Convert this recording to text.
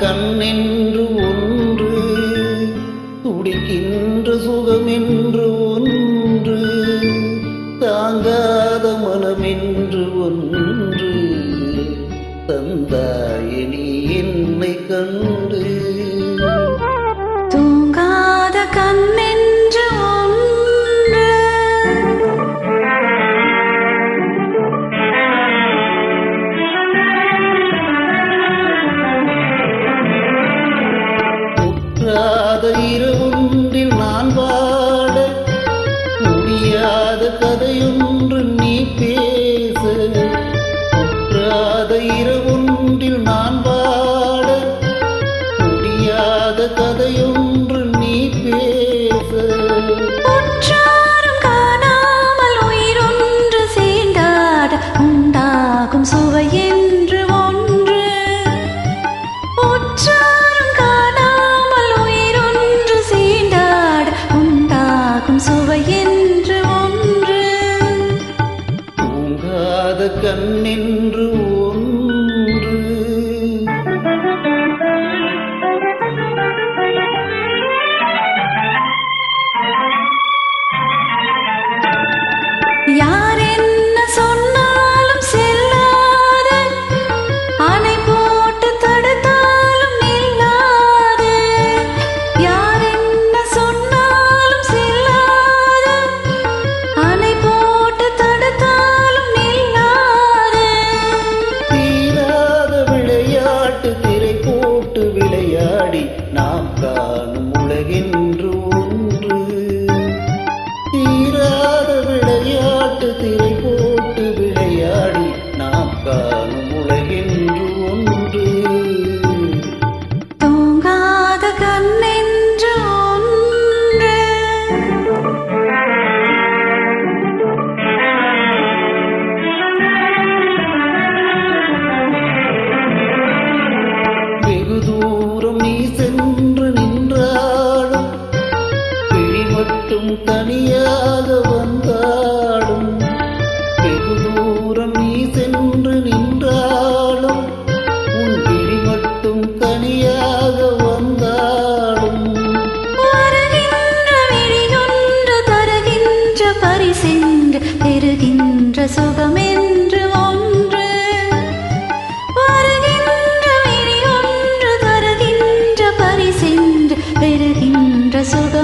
கண்ணென்று ஒன்று துடிக்கின்ற சுகமென்று ஒன்று தாங்காத மனமென்று ஒன்று தந்தாயே என்னை கண்டு கதையிருவுண்டில் நான் வாழ முடியாத கதையொன்று நீ பேச. குற்றாத இரவுண்டில் நான் வாழ கண்ணின் விளையாட்டு திரை போட்டு விளையாடி நாம் காணும் உலகென்று ஒன்று. தூங்காத கண்ணென்று ஒன்று. வெகு தூரம் நீ தனியாக mientras